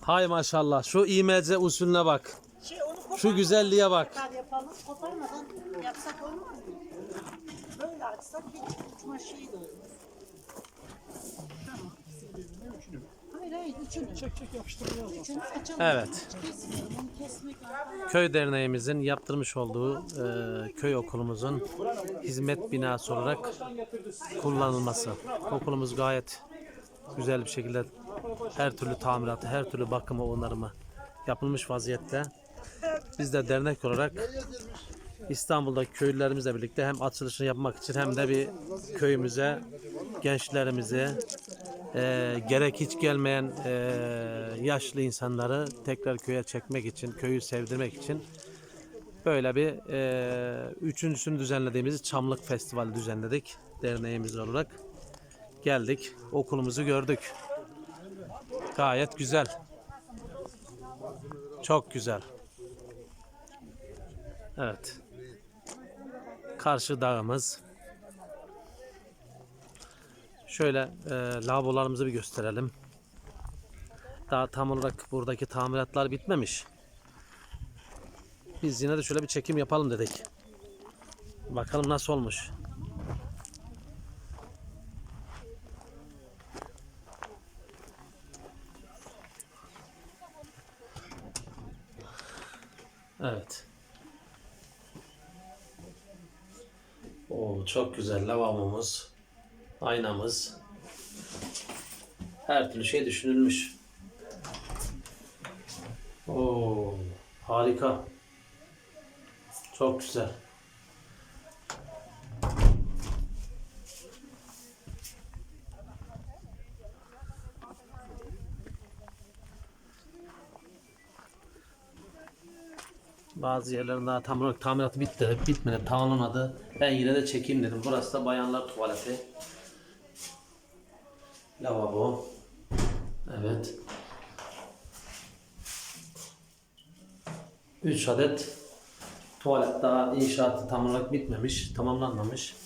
Hay maşallah şu IMC usulüne bak. Şu güzelliğe bak. Böyle açsak bir uçma şeyi. Üçünü. Çek çek yapıştırmayalım. Üçünü açalım. Evet. Köy derneğimizin yaptırmış olduğu e, köy okulumuzun hizmet binası olarak kullanılması. Okulumuz gayet güzel bir şekilde her türlü tamiratı, her türlü bakımı, onarımı yapılmış vaziyette. Biz de dernek olarak İstanbul'da köylülerimizle birlikte hem açılışını yapmak için hem de bir köyümüze, gençlerimizi, e, gerek hiç gelmeyen e, yaşlı insanları tekrar köye çekmek için, köyü sevdirmek için böyle bir e, üçüncüsünü düzenlediğimiz Çamlık Festivali düzenledik derneğimiz olarak. Geldik, okulumuzu gördük. Gayet güzel. Çok güzel. Evet. Karşı dağımız. Şöyle e, lavabolarımızı bir gösterelim. Daha tam olarak buradaki tamiratlar bitmemiş. Biz yine de şöyle bir çekim yapalım dedik. Bakalım nasıl olmuş. Evet. Oo, çok güzel lavabomuz, aynamız. Her türlü şey düşünülmüş. Oo, harika. Çok güzel. Bazı yerlerin daha tam olarak tamiratı bitti, bitmedi, tamamlamadı. Ben yine de çekeyim dedim. Burası da bayanlar tuvaleti. Lavabo. Evet. 3 adet tuvalet daha inşaatı tam olarak bitmemiş, tamamlanmamış.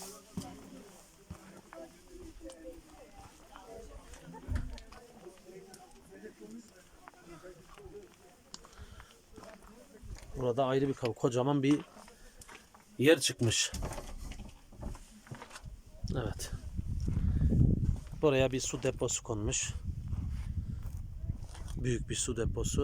Burada ayrı bir kocaman bir yer çıkmış. Evet. Buraya bir su deposu konmuş. Büyük bir su deposu.